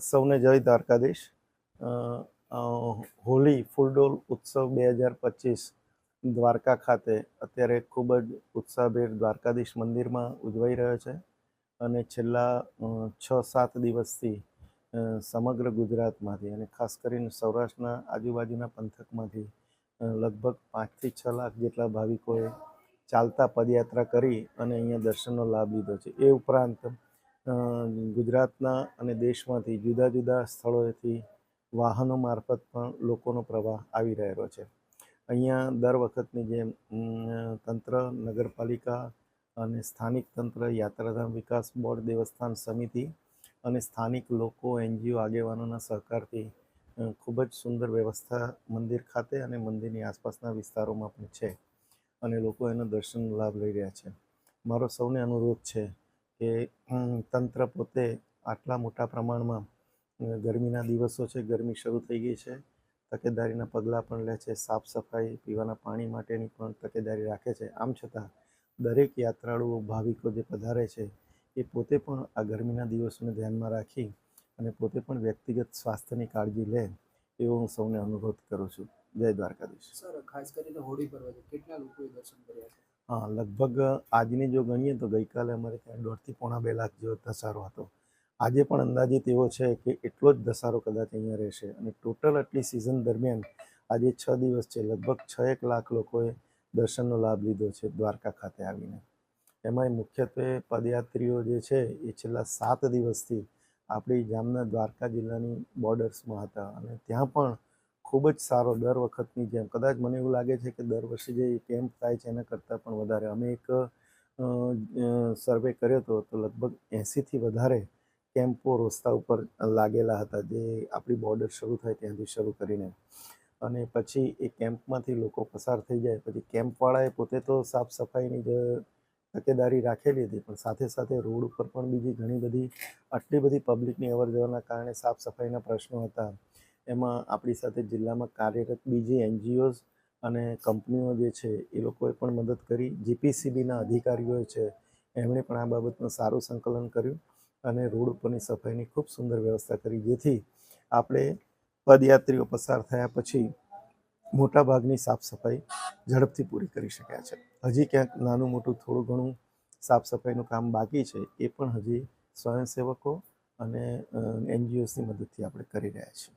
સૌને જય દ્વારકાધીશ. અ, ફૂલડોલ ઉત્સવ બે હજાર પચીસ દ્વારકા ખાતે અત્યારે ખૂબ જ ઉત્સાહભેર દ્વારકાધીશ મંદિરમાં ઉજવાઈ રહ્યો છે અને છેલ્લા છ સાત દિવસથી સમગ્ર ગુજરાતમાંથી અને ખાસ કરીને સૌરાષ્ટ્રના આજુબાજુના પંથકમાંથી લગભગ પાંચથી છ લાખ જેટલા ભાવિકોએ ચાલતા પદયાત્રા કરી અને અહીંયા દર્શનનો લાભ લીધો છે. એ ઉપરાંત ગુજરાતના અને દેશમાંથી જુદા જુદા સ્થળોએથી વાહનો મારફત પણ લોકોનો પ્રવાહ આવી રહેલો છે. અહીંયા દર વખતની જેમ તંત્ર, નગરપાલિકા અને સ્થાનિક તંત્ર, યાત્રાધામ વિકાસ બોર્ડ, દેવસ્થાન સમિતિ અને સ્થાનિક લોકો, એનજીઓ આગેવાનોના સહકારથી ખૂબ જ સુંદર વ્યવસ્થા મંદિર ખાતે અને મંદિરની આસપાસના વિસ્તારોમાં પણ છે અને લોકો એનો દર્શન લાભ લઈ રહ્યા છે. મારો સૌને અનુરોધ છે કે તંત્ર પોતે આટલા મોટા પ્રમાણમાં ગરમીના દિવસો છે, ગરમી શરૂ થઈ ગઈ છે. તકેદારીના પગલાં પણ લે છે, સાફ સફાઈ, પીવાના પાણી માટેની પણ તકેદારી રાખે છે. આમ છતાં, દરેક યાત્રાળુઓ, ભાવિકો જે પધારે છે, એ પોતે પણ આ ગરમીના દિવસોને ધ્યાનમાં રાખી અને પોતે પણ વ્યક્તિગત સ્વાસ્થ્યની કાળજી લે, એવો હું સૌને અનુરોધ કરું છું. જય દ્વારકાધીશ. સર, ખાસ કરીને હોળી પર્વ કેટલા લોકોએ દર્શન કર્યા છે? હા, લગભગ આજની જો ગણીએ તો ગઈકાલે અમારે ત્યાં દોઢથી પોણા બે લાખ જેવો ધસારો હતો. આજે પણ અંદાજિત એવો છે કે એટલો જ ધસારો કદાચ અહીંયા રહેશે અને ટોટલ આટલી સિઝન દરમિયાન આજે છ દિવસ છે, લગભગ છ એક લાખ લોકોએ દર્શનનો લાભ લીધો છે દ્વારકા ખાતે આવીને. એમાંય મુખ્યત્વે પદયાત્રીઓ જે છે એ છેલ્લા સાત દિવસથી આપણી જામના દ્વારકા જિલ્લાની બોર્ડર્સમાં હતા અને ત્યાં પણ ખૂબ જ સારો દર વખતની જેમ. કદાચ મને એવું લાગે છે કે દર વર્ષે જે કેમ્પ થાય છે એના કરતાં પણ વધારે. અમે એક સર્વે કર્યો હતો તો લગભગ એંસીથી વધારે કેમ્પો રસ્તા ઉપર લાગેલા હતા જે આપણી બોર્ડર શરૂ થાય ત્યાંથી શરૂ કરીને. અને પછી એ કેમ્પમાંથી લોકો પસાર થઈ જાય. પછી કેમ્પવાળાએ પોતે તો સાફ સફાઈની જ તકેદારી રાખેલી હતી, પણ સાથે સાથે રોડ ઉપર પણ બીજી ઘણી બધી, આટલી બધી પબ્લિકની અવર જવરના કારણે સાફ સફાઈના પ્રશ્નો હતા. એમાં આપણી સાથે જિલ્લામાં કાર્યરત બીજી એનજીઓઝ અને કંપનીઓ જે છે, એ લોકોએ પણ મદદ કરી. જીપીસીબીના અધિકારીઓ છે, એમણે પણ આ બાબતમાં સારું સંકલન કર્યું અને રોડ ઉપરની સફાઈની ખૂબ સુંદર વ્યવસ્થા કરી, જેથી આપણે પદયાત્રીઓ પસાર થયા પછી મોટાભાગની સાફ સફાઈ ઝડપથી પૂરી કરી શક્યા છે. હજી ક્યાંક નાનું મોટું થોડું ઘણું સાફ સફાઈનું કામ બાકી છે, એ પણ હજી સ્વયંસેવકો અને એનજીઓસની મદદથી આપણે કરી રહ્યા છીએ.